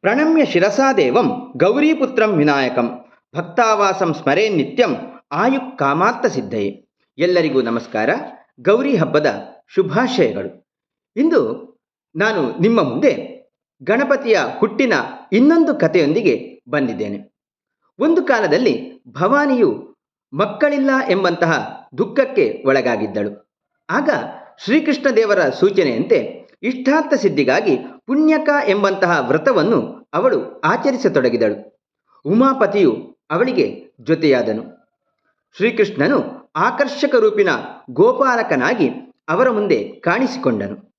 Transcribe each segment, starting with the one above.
ಪ್ರಣಮ್ಯ ಶಿರಸಾದೇವಂ ಗೌರೀಪುತ್ರಂ ವಿನಾಯಕಂ ಭಕ್ತಾವಾಸಂ ಸ್ಮರೇ ನಿತ್ಯಂ ಆಯುಕ್ ಕಾಮಾರ್ಥ ಸಿದ್ಧಯೇ ಎಲ್ಲರಿಗೂ ನಮಸ್ಕಾರ. ಗೌರಿ ಹಬ್ಬದ ಶುಭಾಶಯಗಳು. ಇಂದು ನಾನು ನಿಮ್ಮ ಮುಂದೆ ಗಣಪತಿಯ ಹುಟ್ಟಿನ ಇನ್ನೊಂದು ಕಥೆಯೊಂದಿಗೆ ಬಂದಿದ್ದೇನೆ. ಒಂದು ಕಾಲದಲ್ಲಿ ಭವಾನಿಯು ಮಕ್ಕಳಿಲ್ಲ ಎಂಬಂತಹ ದುಃಖಕ್ಕೆ ಒಳಗಾಗಿದ್ದಳು. ಆಗ ಶ್ರೀಕೃಷ್ಣ ದೇವರ ಸೂಚನೆಯಂತೆ ಇಷ್ಟಾರ್ಥ ಸಿದ್ಧಿಗಾಗಿ ಪುಣ್ಯಕ ಎಂಬಂತಹ ವ್ರತವನ್ನು ಅವಳು ಆಚರಿಸತೊಡಗಿದಳು. ಉಮಾಪತಿಯು ಅವಳಿಗೆ ಜೊತೆಯಾದನು. ಶ್ರೀಕೃಷ್ಣನು ಆಕರ್ಷಕ ರೂಪಿನ ಗೋಪಾಲಕನಾಗಿ ಅವರ ಮುಂದೆ ಕಾಣಿಸಿಕೊಂಡನು.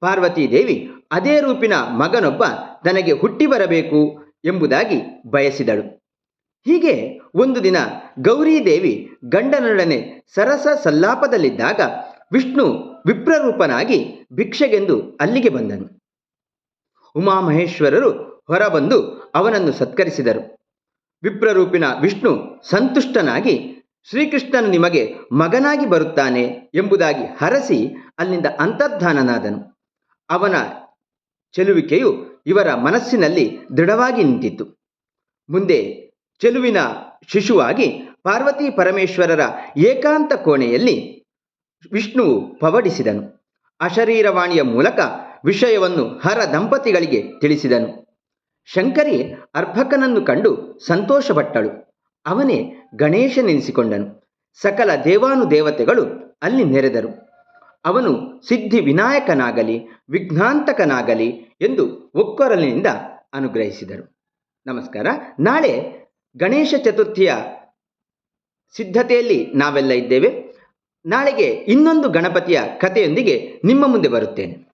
ಪಾರ್ವತೀ ದೇವಿ ಅದೇ ರೂಪಿನ ಮಗನೊಬ್ಬ ತನಗೆ ಹುಟ್ಟಿ ಬರಬೇಕು ಎಂಬುದಾಗಿ ಬಯಸಿದಳು. ಹೀಗೆ ಒಂದು ದಿನ ಗೌರೀದೇವಿ ಗಂಡನೊಡನೆ ಸರಸ ಸಲ್ಲಾಪದಲ್ಲಿದ್ದಾಗ ವಿಷ್ಣು ವಿಪ್ರರೂಪನಾಗಿ ಭಿಕ್ಷೆಗೆಂದು ಅಲ್ಲಿಗೆ ಬಂದನು. ಉಮಾಮಹೇಶ್ವರರು ಹೊರಬಂದು ಅವನನ್ನು ಸತ್ಕರಿಸಿದರು. ವಿಪ್ರರೂಪಿನ ವಿಷ್ಣು ಸಂತುಷ್ಟನಾಗಿ, ಶ್ರೀಕೃಷ್ಣನು ನಿಮಗೆ ಮಗನಾಗಿ ಬರುತ್ತಾನೆ ಎಂಬುದಾಗಿ ಹರಸಿ ಅಲ್ಲಿಂದ ಅಂತರ್ಧಾನನಾದನು. ಅವನ ಚೆಲುವಿಕೆಯು ಇವರ ಮನಸ್ಸಿನಲ್ಲಿ ದೃಢವಾಗಿ ನಿಂತಿತ್ತು. ಮುಂದೆ ಚೆಲುವಿನ ಶಿಶುವಾಗಿ ಪಾರ್ವತಿ ಪರಮೇಶ್ವರರ ಏಕಾಂತ ಕೋಣೆಯಲ್ಲಿ ವಿಷ್ಣುವು ಪವಡಿಸಿದನು. ಅಶರೀರವಾಣಿಯ ಮೂಲಕ ವಿಷಯವನ್ನು ಹರ ದಂಪತಿಗಳಿಗೆ ತಿಳಿಸಿದನು. ಶಂಕರಿ ಅರ್ಭಕನನ್ನು ಕಂಡು ಸಂತೋಷಪಟ್ಟಳು. ಅವನೇ ಗಣೇಶನೆನಿಸಿಕೊಂಡನು. ಸಕಲ ದೇವಾನುದೇವತೆಗಳು ಅಲ್ಲಿ ನೆರೆದರು. ಅವನು ಸಿದ್ಧಿ ವಿನಾಯಕನಾಗಲಿ, ವಿಘ್ನಾಂತಕನಾಗಲಿ ಎಂದು ಒಕ್ಕೊರಲಿನಿಂದ ಅನುಗ್ರಹಿಸಿದರು. ನಮಸ್ಕಾರ. ನಾಳೆ ಗಣೇಶ ಚತುರ್ಥಿಯ ಸಿದ್ಧತೆಯಲ್ಲಿ ನಾವೆಲ್ಲ ಇದ್ದೇವೆ. ನಾಳೆಗೆ ಇನ್ನೊಂದು ಗಣಪತಿಯ ಕಥೆಯೊಂದಿಗೆ ನಿಮ್ಮ ಮುಂದೆ ಬರುತ್ತೇನೆ.